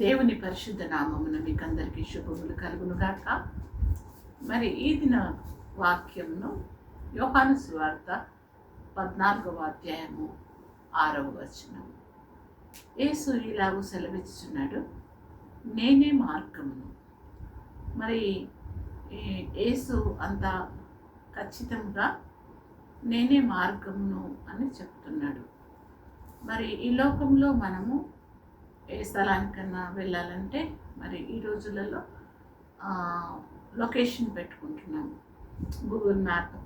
దేవుని పరిశుద్ధ నామమున మీకు అందరికీ శుభములు కలుగును గాక మరి ఈ దిన వాక్యంను యోహాను సువార్త పద్నాలుగవ అధ్యాయము ఆరవ వచనం. యేసు ఇలాగూ సెలవిస్తున్నాడు నేనే మార్గమును. మరి యేసు అంత ఖచ్చితంగా నేనే మార్గమును అని చెప్తున్నాడు. మరి ఈ లోకంలో మనము ఏ స్థలానికన్నా వెళ్ళాలంటే మరి ఈ రోజులలో లొకేషన్ పెట్టుకుంటున్నాము గూగుల్ మ్యాప్.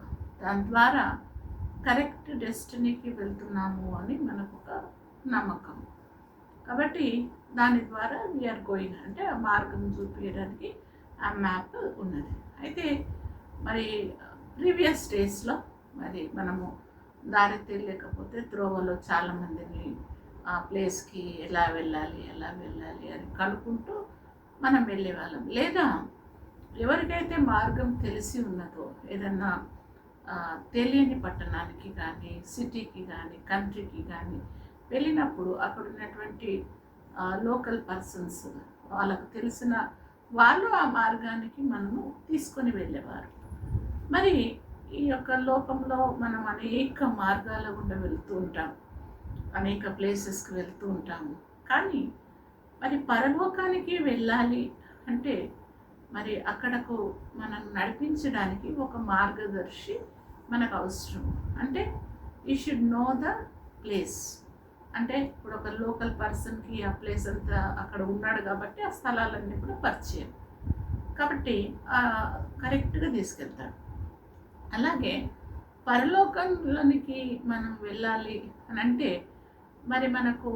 దాని ద్వారా కరెక్ట్ డెస్టినీకి వెళ్తున్నాము అని మనకు ఒక నమ్మకం. కాబట్టి దాని ద్వారా వీఆర్ గోయింగ్ అంటే ఆ మార్గం చూపించడానికి ఆ మ్యాప్ ఉన్నది. అయితే మరి ప్రీవియస్ డేస్లో మరి మనము దారి తెలియకపోతే త్రోవలో చాలామందిని ఆ ప్లేస్కి ఎలా వెళ్ళాలి ఎలా వెళ్ళాలి అని కనుక్కుంటూ మనం వెళ్ళేవాళ్ళం. లేదా ఎవరికైతే మార్గం తెలిసి ఉన్నదో ఏదన్నా తెలియని పట్టణానికి కానీ సిటీకి కానీ కంట్రీకి కానీ వెళ్ళినప్పుడు అక్కడ ఉన్నటువంటి లోకల్ పర్సన్స్ వాళ్ళకు తెలిసిన వాళ్ళు ఆ మార్గానికి మనము తీసుకొని వెళ్ళేవారు. మరి ఈ యొక్క లోకంలో మనం అనేక మార్గాల గుండా వెళ్తూ ఉంటాం. అనేక ప్లేసెస్కి వెళ్తూ ఉంటాము. కానీ మరి పరలోకానికి వెళ్ళాలి అంటే మరి అక్కడకు మనం నడిపించడానికి ఒక మార్గదర్శి మనకు అవసరం. అంటే ఈ షుడ్ నో ద ప్లేస్ అంటే ఇప్పుడు ఒక లోకల్ పర్సన్కి ఆ ప్లేస్ అంతా అక్కడ ఉన్నాడు కాబట్టి ఆ స్థలాలన్నీ కూడా పరిచయం. కాబట్టి కరెక్ట్గా తీసుకెళ్తాడు. అలాగే పరలోకంలోనికి మనం వెళ్ళాలి అని అంటే మరి మనకు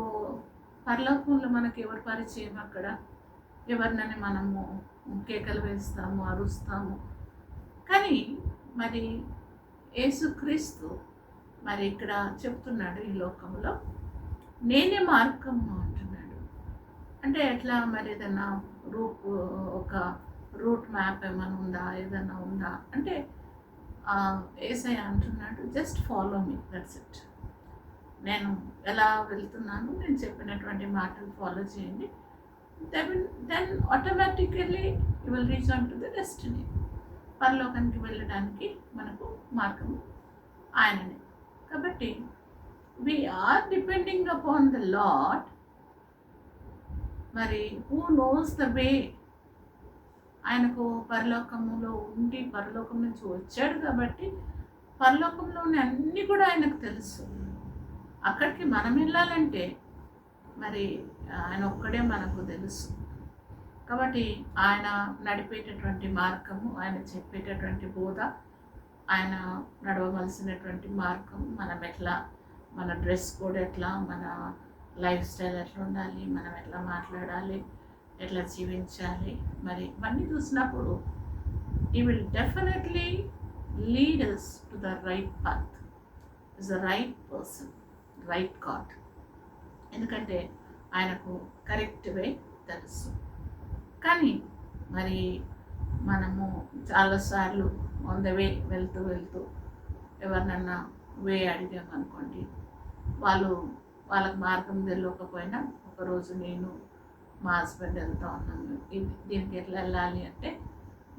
పరలోకంలో మనకు ఎవరు పరిచయం అక్కడ? ఎవరినని మనము కేకలు వేస్తాము అరుస్తాము. కానీ మరి యేసుక్రీస్తు మరి ఇక్కడ చెప్తున్నాడు ఈ లోకంలో నేనే మార్గము అంటున్నాడు. అంటే ఎట్లా మరి ఏదైనా రూట్ ఒక రూట్ మ్యాప్ ఏమైనా ఉందా? ఏదైనా ఉందా? అంటే ఏసై అంటున్నాడు just follow me that's it. నేను ఎలా వెళ్తున్నాను నేను చెప్పినటువంటి మాటలు ఫాలో చేయండి. Then then automatically you will reach on to the destiny పరలోకానికి వెళ్ళడానికి మనకు మార్గం ఆయననే. కాబట్టి we are depending upon the lord మరి హూ నోస్ ద వే ఆయనకు పరలోకములో ఉండి పరలోకం నుంచి వచ్చాడు కాబట్టి పరలోకంలోని అన్నీ కూడా ఆయనకు తెలుసు. అక్కడికి మనం వెళ్ళాలంటే మరి ఆయన ఒక్కడే మనకు తెలుసు. కాబట్టి ఆయన నడిపేటటువంటి మార్గము ఆయన చెప్పేటటువంటి బోధ ఆయన నడవవలసినటువంటి మార్గం మనం ఎట్లా మన డ్రెస్ కోడ్ ఎట్లా మన లైఫ్ స్టైల్ ఎట్లా ఉండాలి మనం ఎట్లా మాట్లాడాలి ఎట్లా జీవించాలి మరి ఇవన్నీ చూసినప్పుడు ఈ will definitely lead us to the right path is the right person right God ఎందుకంటే ఆయనకు కరెక్ట్ వే తెలుసు. కానీ మరి మనము చాలాసార్లు ఆన్ ద వే వెళ్తూ వెళ్తూ ఎవరినన్నా వే అడిగామనుకోండి వాళ్ళు వాళ్ళకి మార్గం తెలియకపోయినా ఒకరోజు నేను మా హస్బెండ్ వెళ్తూ ఉన్నాను. ఇది దీనికి ఎట్లా వెళ్ళాలి అంటే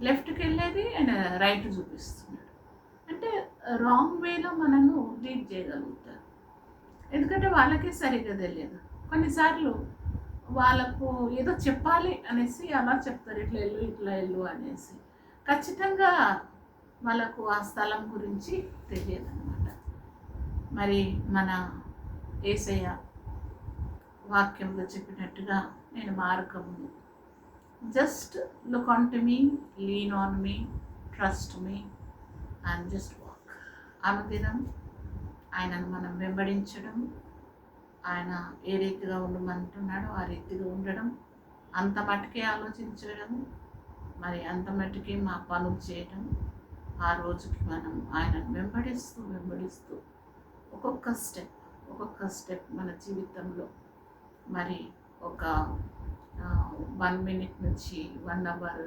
లెఫ్ట్కి వెళ్ళేది అండ్ రైట్ చూపిస్తున్నాడు. అంటే రాంగ్ వేలో మనము లీడ్ చేయగలుగుతాం. ఎందుకంటే వాళ్ళకే సరిగ్గా తెలియదు. కొన్నిసార్లు వాళ్ళకు ఏదో చెప్పాలి అనేసి అలా చెప్తారు. ఇట్లా వెళ్ళు ఇట్లా వెళ్ళు అనేసి. ఖచ్చితంగా వాళ్ళకు ఆ స్థలం గురించి తెలియదు అనమాట మరి మన ఏసయ్య వాక్యంలో చెప్పినట్టుగా నేను మార్గము just look on to me lean on me trust me and just walk అనుదినం ఆయనను మనం వెంబడించడం ఆయన ఏ రీతిగా ఉండమంటున్నాడో ఆ రీతిగా ఉండడం అంత మటుకే ఆలోచించడం మరి అంత మటుకే మా పనులు చేయడం ఆ రోజుకి మనం ఆయనను వెంబడిస్తూ వెంబడిస్తూ ఒక్కొక్క స్టెప్ ఒక్కొక్క స్టెప్ మన జీవితంలో మరి ఒక వన్ మినిట్ నుంచి one hour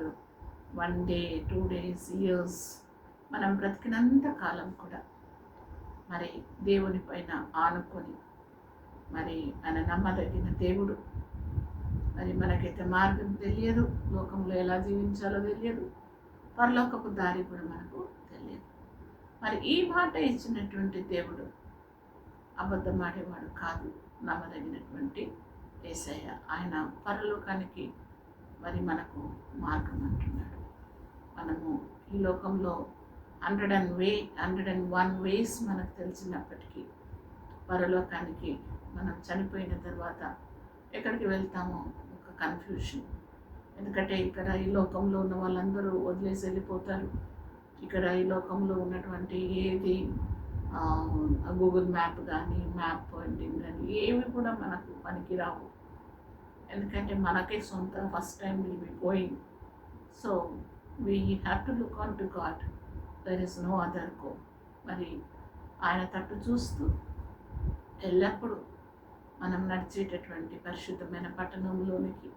one day two days years మనం బ్రతికినంత కాలం కూడా మరి దేవుని పైన ఆనుకొని మరి ఆయన నమ్మదగిన దేవుడు. మరి మనకైతే మార్గం తెలియదు లోకంలో ఎలా జీవించాలో తెలియదు పరలోకపు దారి కూడా మనకు తెలియదు. మరి ఈ మాట ఇచ్చినటువంటి దేవుడు అబద్ధమాడేవాడు కాదు నమ్మదగినటువంటి ఏసయ్య. ఆయన పరలోకానికి మరి మనకు మార్గం అంటున్నాడు. మనము ఈ లోకంలో hundred and way hundred and one ways మనకు తెలిసినప్పటికీ పరలోకానికి మనం చనిపోయిన తర్వాత ఎక్కడికి వెళ్తామో ఒక కన్ఫ్యూషన్ ఎందుకంటే ఇక్కడ ఈ లోకంలో ఉన్న వాళ్ళందరూ వదిలేసి వెళ్ళిపోతారు. ఇక్కడ ఈ లోకంలో ఉన్నటువంటి ఏది గూగుల్ మ్యాప్ కానీ మ్యాప్ పాయింటింగ్ కానీ ఏవి కూడా మనకు పనికిరావు. ఎందుకంటే మనకే సొంత first time will be going so we have to look on to God there is no other go మరి ఆయన తట్టు చూస్తూ ఎల్లప్పుడూ మనం నడిచేటటువంటి పరిశుద్ధమైన పట్టణంలోనికి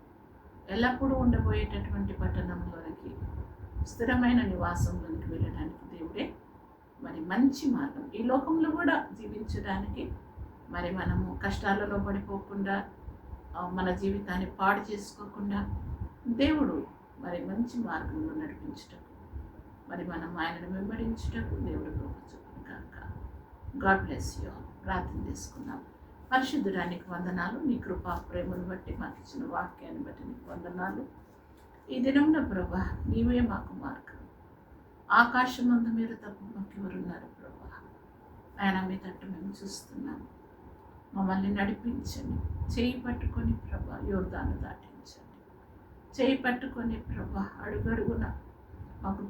ఎల్లప్పుడూ ఉండబోయేటటువంటి పట్టణంలోనికి స్థిరమైన నివాసంలోనికి వెళ్ళడానికి దేవుడే మరి మంచి మార్గం. ఈ లోకంలో కూడా జీవించడానికి మరి మనము కష్టాలలో పడిపోకుండా మన జీవితాన్ని పాడు చేసుకోకుండా దేవుడు మరి మంచి మార్గంలో నడిపించటం మరి మనం ఆయనను వెంబడించుటకు దేవుడు చూపును కాక గాడ్ బ్లెస్ యూ ప్రార్థన చేసుకుందాం. పరిశుద్ధుడానికి వందనాలు. నీ కృపా ప్రేమను బట్టి మాకు ఇచ్చిన వాక్యాన్ని బట్టి నీకు వందనాలు. ఈ దినంలో ప్రభా నీవే మాకు మార్గం. ఆకాశం అంత మీద తప్ప మాకెవరున్నారు ప్రభా? ఆయన మీ తట్టు మేము చూస్తున్నాము మమ్మల్ని నడిపించండి. చేయి పట్టుకొని ప్రభా యోర్దాన్ని దాటించండి. చేయి పట్టుకొని ప్రభా అడుగడుగున మాకు